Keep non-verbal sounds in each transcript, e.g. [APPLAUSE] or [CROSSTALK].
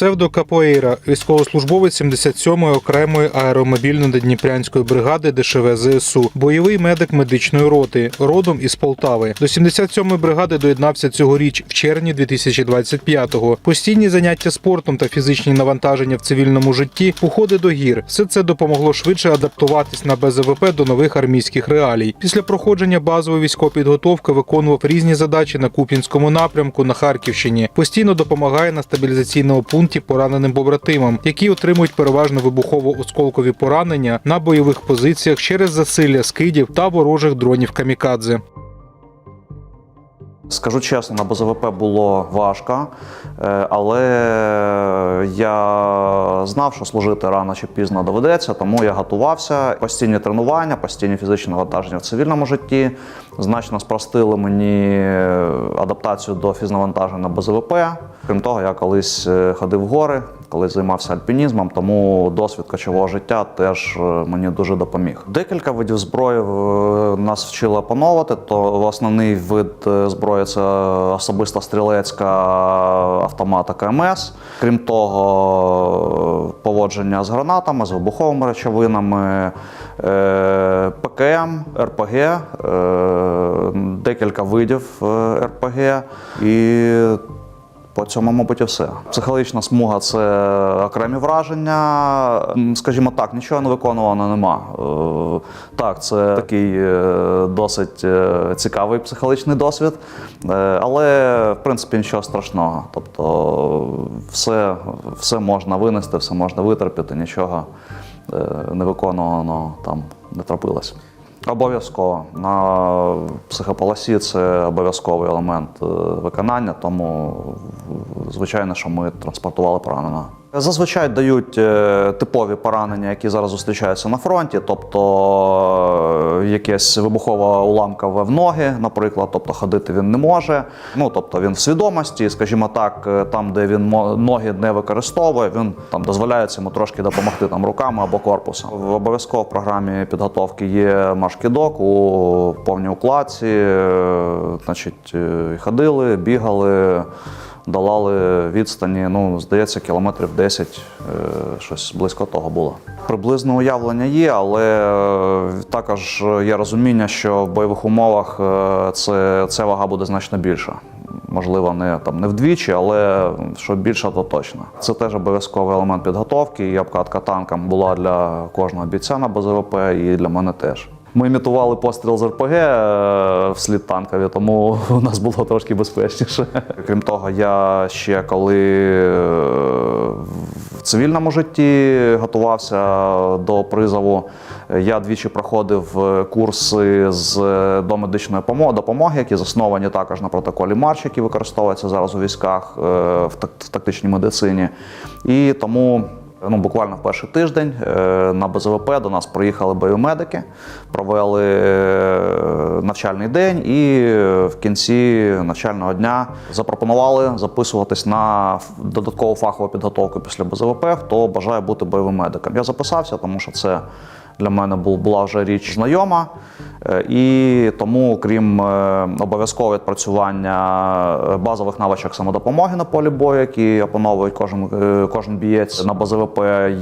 Псевдо Капоейра, військовослужбовець 77-ї окремої аеромобільно-дніпрянської бригади ДШВ ЗСУ, бойовий медик медичної роти, родом із Полтави. До 77-ї бригади доєднався цьогоріч в червні 2025-го. Постійні заняття спортом та фізичні навантаження в цивільному житті, походи до гір. Все це допомогло швидше адаптуватись на БЗВП до нових армійських реалій. Після проходження базової військової підготовки виконував різні задачі на Куп'янському напрямку на Харківщині. Постійно допомагає на стабілізаційному пункті пораненим побратимам, які отримують переважно вибухово-осколкові поранення на бойових позиціях через засилля скидів та ворожих дронів камікадзе. Скажу чесно, на БЗВП було важко, е, але я знав, що служити рано чи пізно доведеться, тому я готувався. Постійні тренування, постійні фізичні навантаження в цивільному житті значно спростили мені адаптацію до фізнавантаження на БЗВП. Крім того, я колись е, ходив в гори, колись займався альпінізмом, тому досвід кочового життя теж е, мені дуже допоміг. Декілька видів зброї е, нас вчили опановувати. То основний вид е, зброї це особиста стрілецька автомата КМС. Крім того, поводження з гранатами, з вибуховими речовинами, ПКМ, РПГ, декілька видів РПГ і по цьому, мабуть, і все. Психологічна смуга це окремі враження. Скажімо так, нічого не виконувано нема. Е, Так, це такий е, досить е, цікавий психологічний досвід, але в принципі нічого страшного. Тобто, все, все можна винести, все можна витерпіти, нічого не виконувано там не трапилось. Обов'язково на психополосі це обов'язковий елемент е, виконання, тому звичайно, що ми транспортували пораненого. Зазвичай дають е, типові поранення, які зараз зустрічаються на фронті, тобто е, якесь вибухова уламкове в ноги, наприклад, тобто ходити він не може. Ну тобто він в свідомості, скажімо так, е, там, де він ноги не використовує, він там дозволяється йому трошки допомогти там руками або корпусом. В обов'язково в програмі підготовки є маршкідок у повній укладці, значить, ходили, бігали долали відстані, ну, здається, кілометрів 10, е, щось близько того було. Приблизне уявлення є, але е, також є розуміння, що в бойових умовах е, це, ця вага буде значно більша. Можливо, не там не вдвічі, але що більше, то точно. Це теж обов'язковий елемент підготовки. І обкатка танком була для кожного бійця на БЗВП і для мене теж. Ми імітували постріл з РПГ е, вслід танкові, тому [LAUGHS] у нас було трошки безпечніше. Крім того, я ще коли е, в цивільному житті готувався до призову, я двічі проходив е, курси з домедичної допомоги, які засновані також на протоколі Марч, які використовуються зараз у військах в тактичній медицині. І тому Ну, буквально в перший тиждень е, на БЗВП до нас приїхали бойомедики, провели е, навчальний день і в кінці навчального дня запропонували записуватись на додаткову фахову підготовку після БЗВП, хто бажає бути бойовим медиком. Я записався, тому що це для мене бу- була вже річ знайома. Е, І тому, крім е, обов'язкового відпрацювання е, базових навичок самодопомоги на полі бою, які опановують кожен, кожен бієць на БЗВП,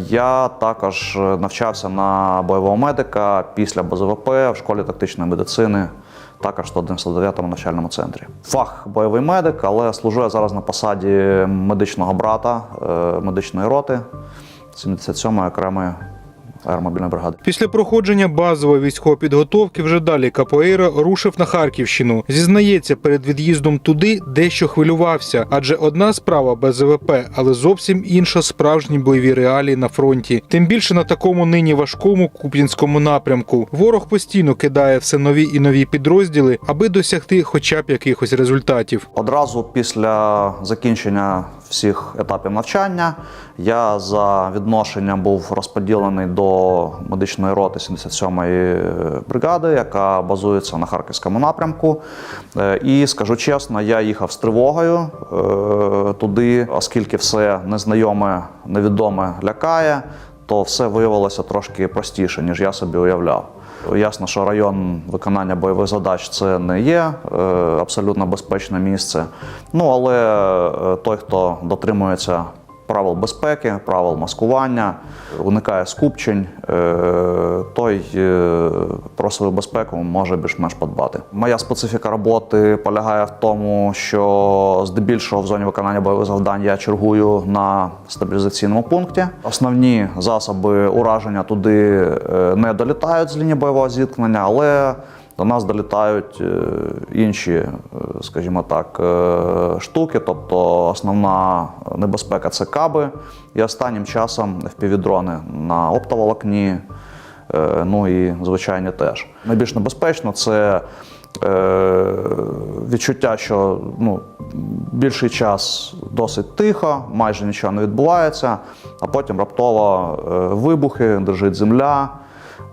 я також навчався на бойового медика після БЗВП в школі тактичної медицини. Також в 199 навчальному центрі. Фах бойовий медик, але служу я зараз на посаді медичного брата медичної роти 77-ї окремої аеромобільної бригади. Після проходження базової військової підготовки вже далі Капоейра рушив на Харківщину. Зізнається, перед від'їздом туди дещо хвилювався, адже одна справа БЗВП, але зовсім інша справжні бойові реалії на фронті. Тим більше на такому нині важкому куп'янському напрямку. Ворог постійно кидає все нові і нові підрозділи, аби досягти хоча б якихось результатів. Одразу після закінчення всіх етапів навчання я за відношенням був розподілений до медичної роти 77-ї бригади, яка базується на харківському напрямку. Е, І скажу чесно, я їхав з тривогою е, туди, оскільки все незнайоме, невідоме лякає, то все виявилося трошки простіше, ніж я собі уявляв. Ясно, що район виконання бойових задач це не є е, абсолютно безпечне місце. Ну але е, той, хто дотримується правил безпеки, правил маскування, уникає скупчень, е, той е, про свою безпеку може більш-менш подбати. Моя специфіка роботи полягає в тому, що здебільшого в зоні виконання бойових завдань я чергую на стабілізаційному пункті. Основні засоби ураження туди е, не долітають з лінії бойового зіткнення, але до нас долітають е, інші, е, скажімо так, е, штуки. Тобто основна небезпека це каби, і останнім часом впівдрони на оптоволокні, ну і звичайні теж. Найбільш небезпечно це відчуття, що ну, більший час досить тихо, майже нічого не відбувається, а потім раптово вибухи, дрижить земля.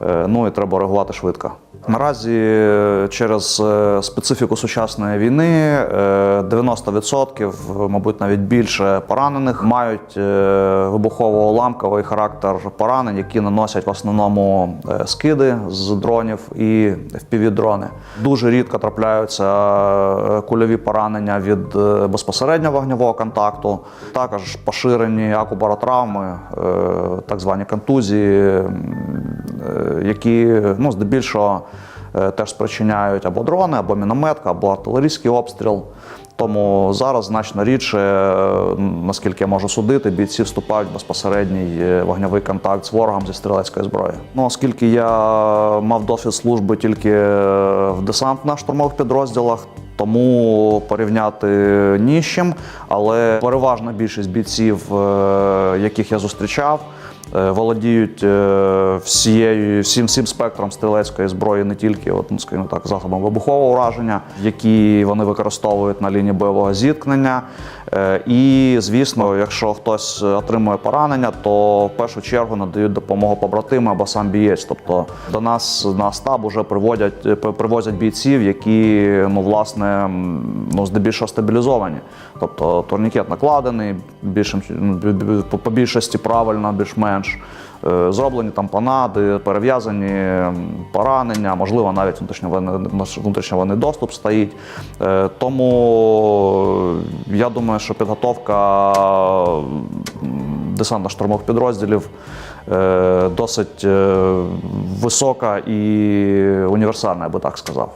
Е, Ну і треба реагувати швидко. Наразі е, через е, специфіку сучасної війни е, 90%, мабуть, навіть більше поранених мають вибухово-уламковий характер поранень, які наносять в основному скиди з дронів і FPV-дрони. Дуже рідко трапляються кульові поранення від безпосереднього вогневого контакту. Також поширені акубаротравми, так звані контузії, які ну, здебільшого е, теж спричиняють або дрони, або мінометка, або артилерійський обстріл. Тому зараз значно рідше, е, наскільки я можу судити, бійці вступають в безпосередній е, вогневий контакт з ворогом зі стрілецької зброї. Ну, оскільки я мав досвід служби тільки е, в десантно-штурмових підрозділах, тому порівняти ні з чим, але переважна більшість бійців, е, яких я зустрічав, е, володіють е, всією всім всім спектром стрілецької зброї, не тільки от, ну, скажімо так, засобом вибухового ураження, які вони використовують на лінії бойового зіткнення. Е, І звісно, якщо хтось отримує поранення, то в першу чергу надають допомогу побратими або сам бієць. Тобто до нас на штаб уже приводять е, привозять бійців, які ну власне ну здебільшого стабілізовані. Тобто турнікет накладений, більшим ну, по- більшості правильно, більш-менш. Е, Зроблені там панади, перев'язані поранення, можливо, навіть внутрішньовинний доступ стоїть. Тому я думаю, що підготовка десантно-штурмових підрозділів е, досить е, висока і універсальна, я би так сказав.